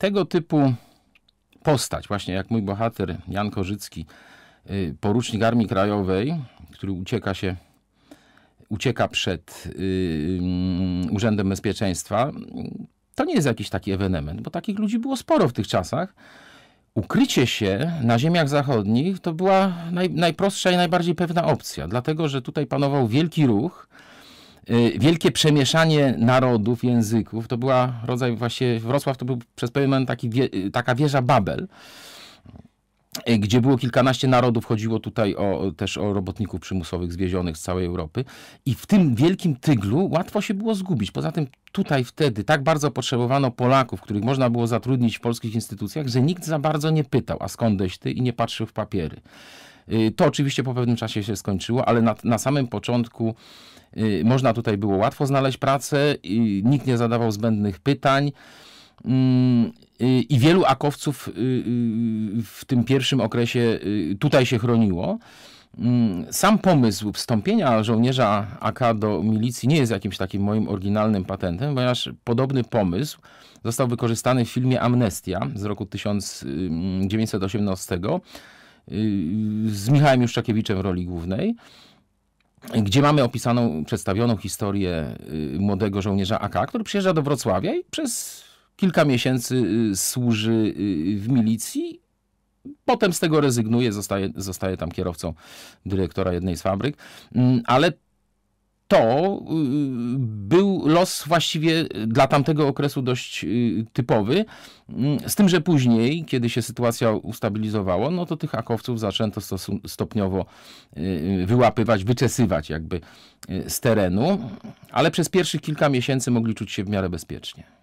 tego typu postać, właśnie jak mój bohater Jan Korzycki, y, porucznik Armii Krajowej, który ucieka się, ucieka przed y, mm, Urzędem Bezpieczeństwa, to nie jest jakiś taki ewenement, bo takich ludzi było sporo w tych czasach. Ukrycie się na ziemiach zachodnich to była naj, najprostsza i najbardziej pewna opcja, dlatego że tutaj panował wielki ruch, wielkie przemieszanie narodów, języków. To była rodzaj właśnie, Wrocław to był przez pewien moment taki, y, taka wieża Babel, y, gdzie było kilkanaście narodów, chodziło tutaj o, też o robotników przymusowych zwiezionych z całej Europy i w tym wielkim tyglu łatwo się było zgubić. Poza tym tutaj wtedy tak bardzo potrzebowano Polaków, których można było zatrudnić w polskich instytucjach, że nikt za bardzo nie pytał, a skądeś ty i nie patrzył w papiery. Y, To oczywiście po pewnym czasie się skończyło, ale na, na samym początku y, można tutaj było łatwo znaleźć pracę, nikt nie zadawał zbędnych pytań. Mm, y, I wielu akowców w tym pierwszym okresie tutaj się chroniło. Mm, Sam pomysł wstąpienia żołnierza AK do milicji nie jest jakimś takim moim oryginalnym patentem, ponieważ podobny pomysł został wykorzystany w filmie Amnestia z roku 1918 y, z Michałem Juszczakiewiczem w roli głównej gdzie mamy opisaną, przedstawioną historię y, młodego żołnierza AK, który przyjeżdża do Wrocławia i przez kilka miesięcy y, służy y, w milicji. Potem z tego rezygnuje, zostaje, zostaje tam kierowcą dyrektora jednej z fabryk, Mm, ale to y, był los właściwie dla tamtego okresu dość y, typowy. Mm, Z tym, że później, kiedy się sytuacja ustabilizowała, no to tych akowców zaczęto stopniowo y, wyłapywać, wyczesywać jakby z terenu, ale przez pierwszych kilka miesięcy mogli czuć się w miarę bezpiecznie.